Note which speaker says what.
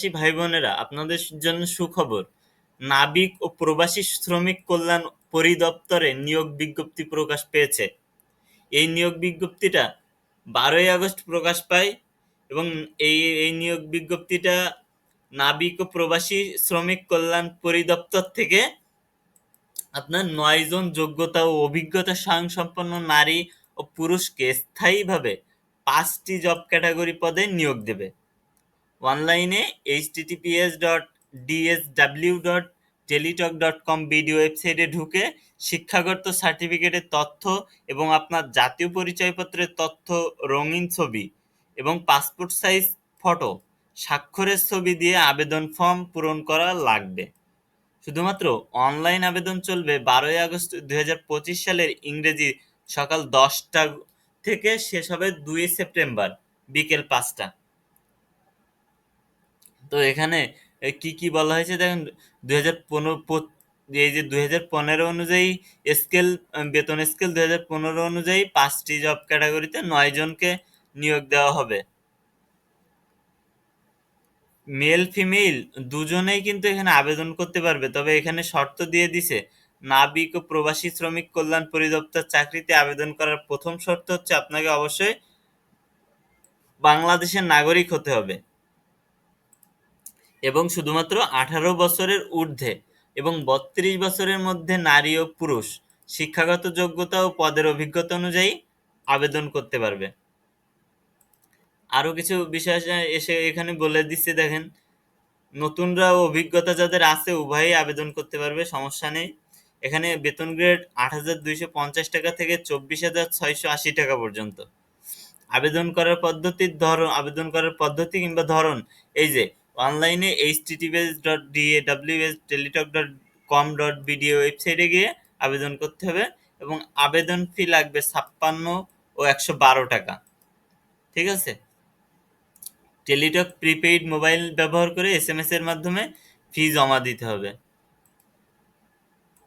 Speaker 1: প্রবাসী ভাই বোনেরা আপনাদের জন্য সুখবর, নাবিক ও প্রবাসী শ্রমিক কল্যাণ পরিদপ্তরে নিয়োগ বিজ্ঞপ্তি প্রকাশ পেয়েছে। এই নিয়োগ বিজ্ঞপ্তিটা বারোই আগস্ট প্রকাশ পায় এবং এই এই নিয়োগ বিজ্ঞপ্তিটা নাবিক ও প্রবাসী শ্রমিক কল্যাণ পরিদপ্তর থেকে আপনার নয় জন যোগ্যতা ও অভিজ্ঞতা স্বয়ংসম্পন্ন নারী ও পুরুষকে স্থায়ীভাবে পাঁচটি জব ক্যাটাগরি পদে নিয়োগ দেবে। অনলাইনে HTTPS dot DSW dot Teletalk dot com BD ওয়েবসাইটে ঢুকে শিক্ষাগত সার্টিফিকেটের তথ্য এবং আপনার জাতীয় পরিচয়পত্রের তথ্য, রঙিন ছবি এবং পাসপোর্ট সাইজ, ফটো স্বাক্ষরের ছবি দিয়ে আবেদন ফর্ম পূরণ করা লাগবে। শুধুমাত্র অনলাইন আবেদন চলবে বারোই আগস্ট দুই হাজার পঁচিশ সালের ইংরেজি সকাল দশটা থেকে শেষ হবে দুই সেপ্টেম্বর, বিকেল পাঁচটা। তো এখানে কি কি বলা হয়েছে দেখেন? দুই হাজার পনেরো এই যে দুই হাজার পনেরো অনুযায়ী স্কেল বেতন স্কেল দুই হাজার পনেরো অনুযায়ী পাঁচটি জব ক্যাটাগরিতে নয় জনকে নিয়োগ দেওয়া হবে। মেল ফিমেল দুজনেই কিন্তু এখানে আবেদন করতে পারবে। তবে এখানে শর্ত দিয়ে দিছে, নাবিক ও প্রবাসী শ্রমিক কল্যাণ পরিদপ্তর চাকরিতে আবেদন করার প্রথম শর্ত হচ্ছে আপনাকে অবশ্যই বাংলাদেশের নাগরিক হতে হবে। এবং শুধুমাত্র আঠারো বছরের ঊর্ধ্বে এবং বত্রিশ বছরের মধ্যে নারী ও পুরুষ শিক্ষাগত যোগ্যতা ও পদের অভিজ্ঞতা অনুযায়ী আবেদন করতে পারবে। আরও কিছু বিষয় এসে এখানে বলে দিচ্ছে, দেখেন, নতুনরা অভিজ্ঞতা যাদের আছে উভয়ই আবেদন করতে পারবে, সমস্যা নেই। এখানে বেতন গ্রেড আট হাজার দুইশো পঞ্চাশ টাকা থেকে চব্বিশ হাজার ছয়শো আশি টাকা পর্যন্ত। আবেদন করার পদ্ধতির ধরন, আবেদন করার পদ্ধতি কিংবা ধরন, এই যে অনলাইনে H TTPS dot DA WS Teletalk dot com dot BDO ওয়েবসাইটে গিয়ে আবেদন করতে হবে এবং আবেদন ফি লাগবে ছাপ্পান্ন ও একশো বারো টাকা। ঠিক আছে? টেলিটক প্রিপেইড মোবাইল ব্যবহার করে এস এম এস এর মাধ্যমে ফি জমা দিতে হবে।